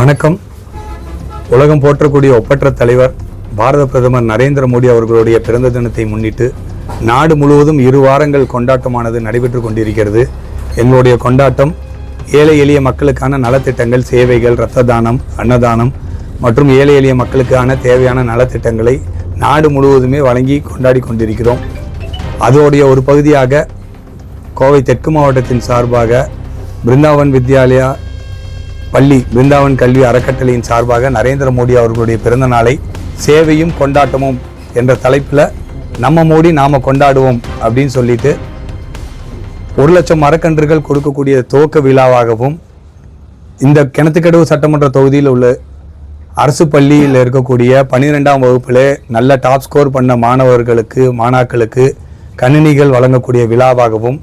வணக்கம். உலகம் போற்றக்கூடிய ஒப்பற்ற தலைவர் பாரத பிரதமர் நரேந்திர மோடி அவர்களுடைய பிறந்த தினத்தை முன்னிட்டு நாடு முழுவதும் இரு வாரங்கள் கொண்டாட்டமானது நடைபெற்று கொண்டிருக்கிறது. எங்களுடைய கொண்டாட்டம் ஏழை எளிய மக்களுக்கான நலத்திட்டங்கள் சேவைகள் இரத்த தானம் அன்னதானம் மற்றும் ஏழை எளிய மக்களுக்கான தேவையான நலத்திட்டங்களை நாடு முழுவதுமே வழங்கி கொண்டாடி கொண்டிருக்கிறோம். அதோடைய ஒரு பகுதியாக கோவை தெற்கு மாவட்டத்தின் சார்பாக பிருந்தாவன் வித்யாலயா பள்ளி பிருந்தாவன் கல்வி அறக்கட்டளையின் சார்பாக நரேந்திர மோடி அவர்களுடைய பிறந்த நாளை சேவையும் கொண்டாட்டமும் என்ற தலைப்பில் நம்ம மோடி நாம் கொண்டாடுவோம் அப்படின்னு சொல்லிட்டு ஒரு லட்சம் மரக்கன்றுகள் கொடுக்கக்கூடிய துவக்க விழாவாகவும் இந்த கிணத்துக்கடவு சட்டமன்ற தொகுதியில் உள்ள அரசு பள்ளியில் இருக்கக்கூடிய பன்னிரெண்டாம் வகுப்பில் நல்ல டாப் ஸ்கோர் பண்ண மாணவர்களுக்கு மாணாக்களுக்கு கணினிகள் வழங்கக்கூடிய விழாவாகவும்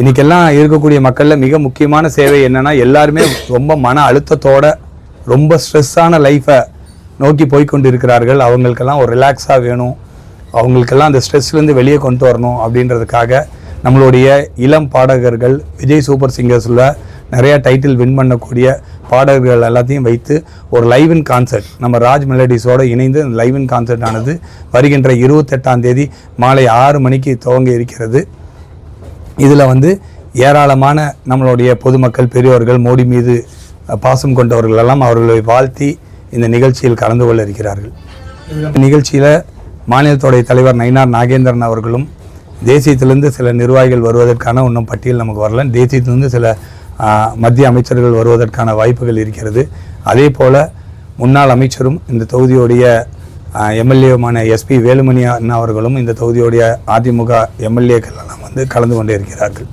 இன்னைக்கெல்லாம் இருக்கக்கூடிய மக்களில் மிக முக்கியமான சேவை என்னென்னா எல்லாருமே ரொம்ப மன அழுத்தத்தோட ரொம்ப ஸ்ட்ரெஸ்ஸான லைஃப்பை நோக்கி போய்கொண்டு இருக்கிறார்கள் அவங்களுக்கெல்லாம் ஒரு ரிலாக்ஸாக வேணும். அவங்களுக்கெல்லாம் அந்த ஸ்ட்ரெஸ்லேருந்து வெளியே கொண்டு வரணும் அப்படின்றதுக்காக நம்மளுடைய இளம் பாடகர்கள் விஜய் சூப்பர் சிங்கர்ஸில் நிறையா டைட்டில் வின் பண்ணக்கூடிய பாடகர்கள் எல்லாத்தையும் வைத்து ஒரு லைவ் இன் கான்சர்ட் நம்ம ராஜ் மெலடிஸோடு இணைந்து லைவ் இன் கான்சர்ட் ஆனது வருகின்ற இருபத்தெட்டாம் தேதி மாலை ஆறு மணிக்கு துவங்க இருக்கிறது. இதில் வந்து ஏராளமான நம்மளுடைய பொதுமக்கள் பெரியோர்கள் மோடி மீது பாசம் கொண்டவர்கள் எல்லாம் அவர்களை வாழ்த்தி இந்த நிகழ்ச்சியில் கலந்து கொள்ள இருக்கிறார்கள். இந்த நிகழ்ச்சியில் மாநிலத்தோடைய தலைவர் நயினார் நாகேந்திரன் அவர்களும் தேசியத்திலிருந்து சில நிர்வாகிகள் வருவதற்கான இன்னும் பட்டியல் நமக்கு வரல. தேசியத்திலிருந்து சில மத்திய அமைச்சர்கள் வருவதற்கான வாய்ப்புகள் இருக்கிறது. அதே போல் முன்னாள் அமைச்சரும் இந்த தொகுதியுடைய எம்எல்ஏமான எஸ்பி வேலுமணி அண்ணா அவர்களும் இந்த தொகுதியுடைய அதிமுக எம்எல்ஏக்கள் வந்து கலந்து கொண்டே இருக்கிறார்கள்.